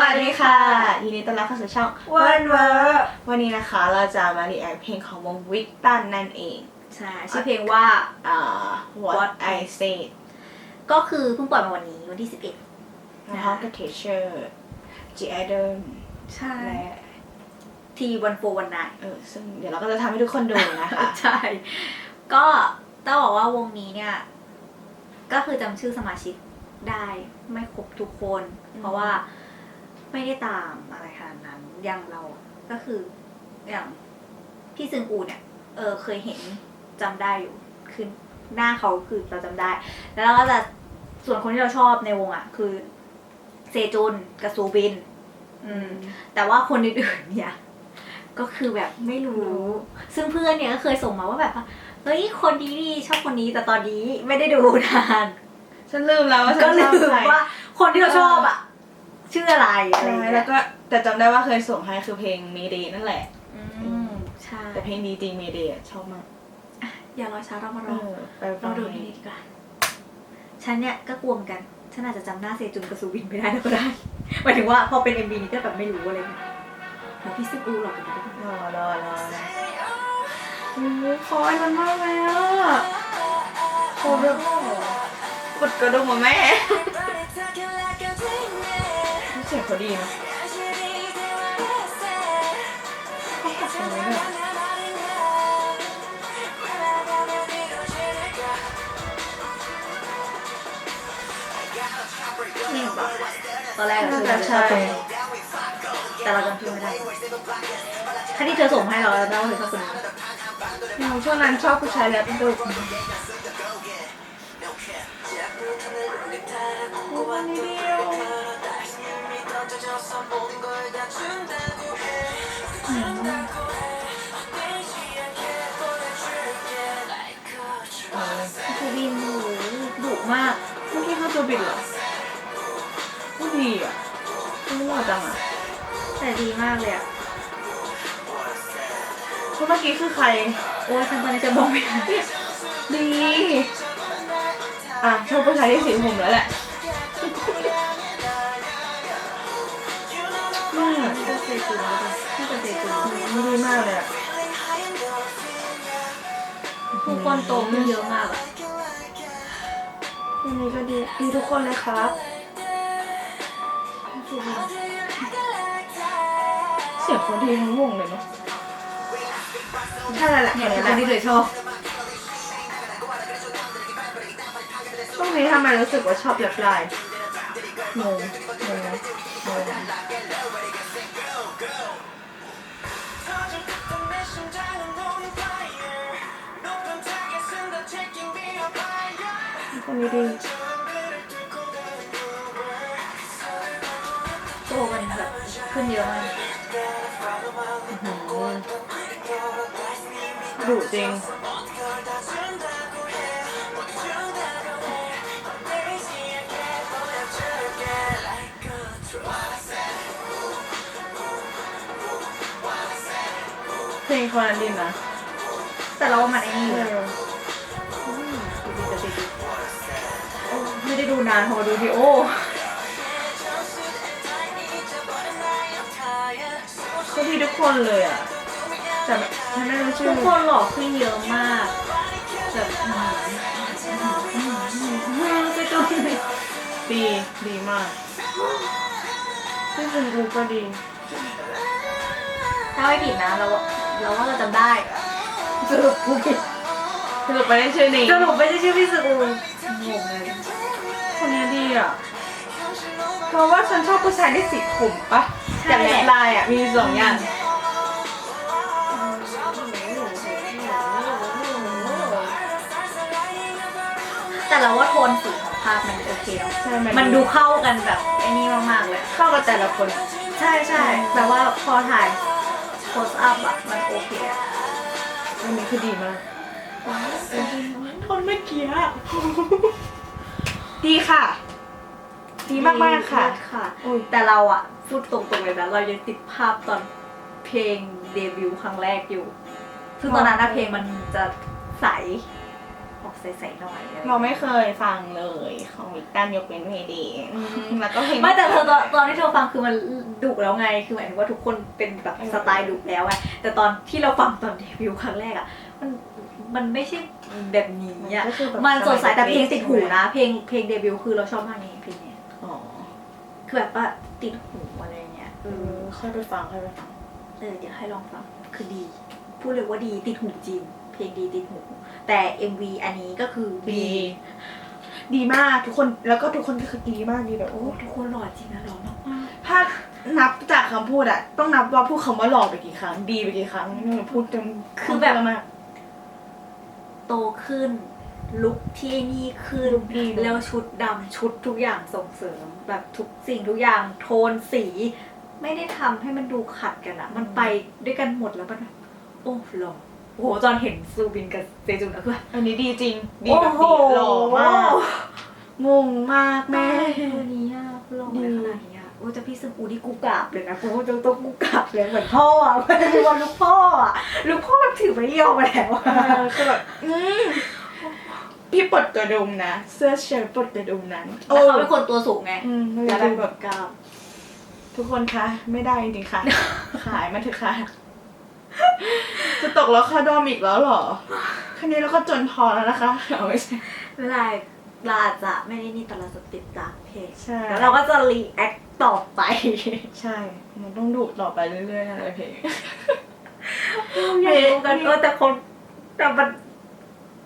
วัสดีค่ะยินดีต้อนรับเข้าสู่ช่องวันเวอร์วันนี้นะคะเราจะมารีแอคเพลงของวงวิกตันนั่นเอง ใช่ชื่อเพลงว่าอ่า What What I Say ก็คือเพิ่งปล่อยมาวันนี้วันที่พร้อมกับ Teacher G Idol 11ใช่และทีวันโฟวันนายเออซึ่งเดี๋ยวเราก็จะทำให้ทุกคนดูนะคะ ใช่ ก็ต้องบอกว่าวงนี้เนี่ย ก็คือจำชื่อสมาชิกได้ไม่ครบทุกคน อืม เพราะว่า ไม่ได้ตามอะไรขนาดนั้นอย่างเราก็คืออย่างพี่ซึงอูเนี่ย เออเคยเห็นจำได้อยู่คือหน้าเขาคือเราจำได้ แล้วเราก็จะส่วนคนที่เราชอบในวงอะ คือเซจุนกับซูบิน อืม แต่ว่าคนอื่นๆเนี่ย ก็คือแบบไม่รู้ ซึ่งเพื่อนเนี่ยก็เคยส่งมาว่าแบบว่าเฮ้ยคนนี้ดีชอบคนนี้แต่ตอนนี้ไม่ได้ดูนานฉันลืมแล้วว่าฉัก็นลืชอบมใครว่าคนที่เราชอบอะ ชื่ออะไรอะไรใช่อย่างเงี้แล้ยวก็แต่จำได้ว่าเคยส่งให้คือเพลง Mayday นั่นแหละ อืมใช่แต่เพลงดีจริง Mayday อะชอบมากอย่ารอช้าเรามารเอออไปฟัเรางดูนี่ดีกว่า ฉันเนี่ยก็กลัวเหมือนกัน ฉันอาจจะจำหน้าเซจุนกับซูบินไม่ได้แล้วก็ได้ หมายถึงว่าพอเป็นเอ็มบีนี้ก็แบบไม่รู้อะไรเลยแล้วพี่ซึกูหรอกกันนะรอรอรอโอ้ยคอยมันมากเลยอะโคตรแบบกดกระดุมมาแม่เสียงเขาดีนะเขาตัดตรงนี้แบบนี่ปะตอนแรกเราน่าชื่อจะเราใช่แต่เราจำชื่อไม่ได้ถ้าที่เธอส่งให้เราเราจำได้ว่าเธอชอบคนนี้หนูช่วงนั้นชอบผู้ชายแรปดุโอ้วันนี้เดียวเอาเล ยคือบินหูดุมากเมื่อกี้เขาตัวบิดเหรอผู้ดีอะไม่รู้จังอะ แต่ดีมากเลยอะเพราะเมื่อกี้คือใคร โอ้ยฉันตอนนี้จะบอกไม่ได้ดี อะชอบผู้ชายที่สีผมแล้วแหละ เซจูนไม่ดีมากเลยอะทุกคนโตขึ้นเยอะมากอะอันนี้ก็ดีดีทุกคนเลยครับ เสียงคนดีทั้งวงเลยเนาะถ้าอะไรแหละเนี่ยแค่ทุกนี้คนแหละที่เคยชอบช่วงนี้ทำไมรู้สึกว่าชอบแรปไลน์งงงงงง คนนี้ดีโตมันแบบขึ้นเยอะมากดุจริงเพลงคนนั้นดีนะแต่เราว่ามันไอ้นี่ ไม่ได้ดูนานพอมาดูทีโอเขาดีทุกคนเลยอะแต่แบบฉันไม่รู้ชื่อทุกคนหล่อขึ้นเยอะมากแบบเซจูนดีดีมากที่ซึงกูก็ดี ถ้าไม่ผิดนะเราเราว่าเราจำได้สรุปกูผิดสรุปไปได้ชื่อนี้สรุปไม่ใช่ชื่อพี่สกูงงเลย คนนี้ดีอะเพราะว่าฉันชอบผู้ชายที่สีผมปะใช่กับแนทลายอะมีสองอย่างแต่เราว่าโทนสีของภาพมันโอเคเนอะใช่มันดูเข้ากันแบบไอ้นี่มากๆเลย เข้ากับแต่ละคน ใช่ใช่แบบว่าพอถ่ายโพสอัพอะมันโอเคอะอันนี้คือดีมากทนไม่เกี้ย ดีค่ะ ดีมากมากๆค่ะดีค่ะ อุ้ยแต่เราอะพูดตรงๆเลยนะเรายังติดภาพตอนเพลงเดบิวต์ครั้งแรกอยู่ ซึ่งตอนนั้นอะเพลงมันจะใสออกใสๆหน่อยอะไรเราไม่เคยฟังเลยของวิกตันยกเป็นเมดีแล้วก็เพลง ไม่แต่เธอตอนตอนที่เธอฟังคือมันดุแล้วไง คือหมายถึงว่าทุกคนเป็นแบบเออสไตล์ดุแล้วไงแต่ตอนที่เราฟังตอนเดบิวต์ครั้งแรกอะมัน มันไม่ใช่แบบนี้อะก็คือแบบมันสดใสแต่เพลงสมัยติดหูนะ เพลงเพลงเดบิวต์คือเราชอบมากนี่เพลงเนี้ยอ๋อคือแบบว่าติดหูอะไรเงี้ยเออค่อยไปฟังค่อยไปฟังเออเดี๋ยวให้ลองฟังคือดี พูดเลยว่าดีติดหูจริง เพลงดีติดหู แต่ MV อันนี้ก็คือดีดีมากทุกคนแล้วก็ทุกคนก็คือดีมากดีแบบโอ้โอ้ทุกคนหล่อจริงนะหล่อมากมากถ้านับจากคำพูดอะต้องนับว่าพูดคำว่าหล่อไปกี่ครั้ง ดีไปกี่ครั้งนี่พูดจนคือแบบเยะมากโตขึ้น ลุคที่นี่ขึ้น ลุคดีเนอะ แล้วชุดดำชุดทุกอย่างส่งเสริม แบบทุกสิ่งทุกอย่างโทนสี ไม่ได้ทำให้มันดูขัดกันอะมันไปด้วยกันหมดแล้วมันแบบโอ้หล่อโอ้โหตอนเห็นซูบินกับเซจุนอะคือแบบอันนี้ดีจริง ดีแบบดีหล่อมาก งงมากแม่ตัวนี้อะหล่ออะไรขนาดนี้ อะโอ้แต่พี่ซึงอูนี่กูกราบเลยนะกูต้องต้องกูกราบเลยเหมือนพ่ออะเหมือนวันลูกพ่ออะลูกพ่อแบบถือไม้เรียวมาแล้วอะเออคือแบบอืมพี่ปลดกระดุมนะเสื้อเชิ้ตปลดกระดุมนั้นแล้วเขาเป็นคนตัวสูงไงอืมแล้แล้ววแบแบบบกราบทุกคนคะไม่ได้จริงๆค่ะ ขายมันเถอะค่ะจะตกแล้วค่าดอมอีกแล้วเหรอแค่นี้เราก็จนพอแล้วนะคะเอาไม่ใช่เวลา เราอาจจะไม่ได้นี่แต่เราจะติดตามเพจใช่ แล้วเราก็จะรีแอคต่อไปใช่ มันต้องดุต่อไปเรื่อยๆอะไรเพลง อยากรู้กันเออแต่คนแต่มัน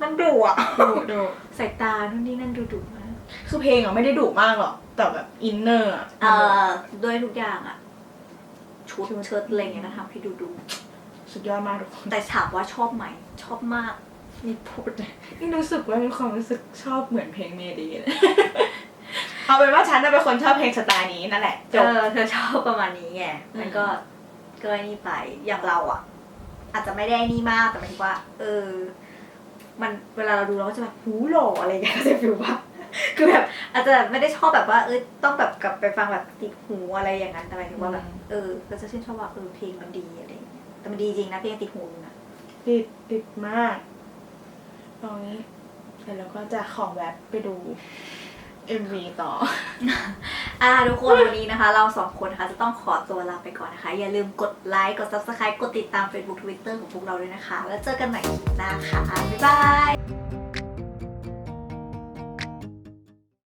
มันดุอะดุดุสายตานู่นนี่นั่นดูดุมากคือเพลงอะไม่ได้ดุมากหรอก แต่แบบอินเนอร์อะเออด้วยทุกอย่างอะ ชุดเชิ้ตอะไรเงี้ยนะทำให้ดูดุสุดยอดมากทุกคนแต่ถามว่าชอบไหม ชอบมาก นี่พูดเลยนี่รู้สึกว่ามีความรู้สึกชอบเหมือนเพลงเมดีเลยเอาเป็นว่าฉันน่ะเป็นคนชอบเพลงสไตล์นี้นั่นแหละจเอบอเธอชอบประมาณนี้ไงมันก็ก็ไอ้นี่ไปอย่างเราอะ อาจจะไม่ได้นี่มากแต่หมายถึงว่า เออ มันเวลาเราดูเราก็จะแบบหูหล่ออะไรเงี้ยจะฟิลว่า คือแบบอาจจะไม่ได้ชอบแบบว่า เออต้องแบบกลับไปฟังแบบติดหูอะไรอย่างนั้นแต่หมายถึงว่าแบบเออ ก็จะชื่นชอบว่าเออเพลงมันดีอะไรอย่างเงี้ยแต่มันดีจริงนะเพลงติดหูนะติดติดมาก ตรงนี้เสร็จแล้วก็จะขอแวบไปดู MV ต่อ อ่าทุกคนวันนี้นะคะ เราสองคนนะคะจะต้องขอตัวลาไปก่อนนะคะ อย่าลืมกดไลค์กด subscribe กดติดตาม Facebook Twitter ของพวกเราด้วยนะคะ แล้วเจอกันใหม่คลิปหน้าค่ะ บ๊ายบาย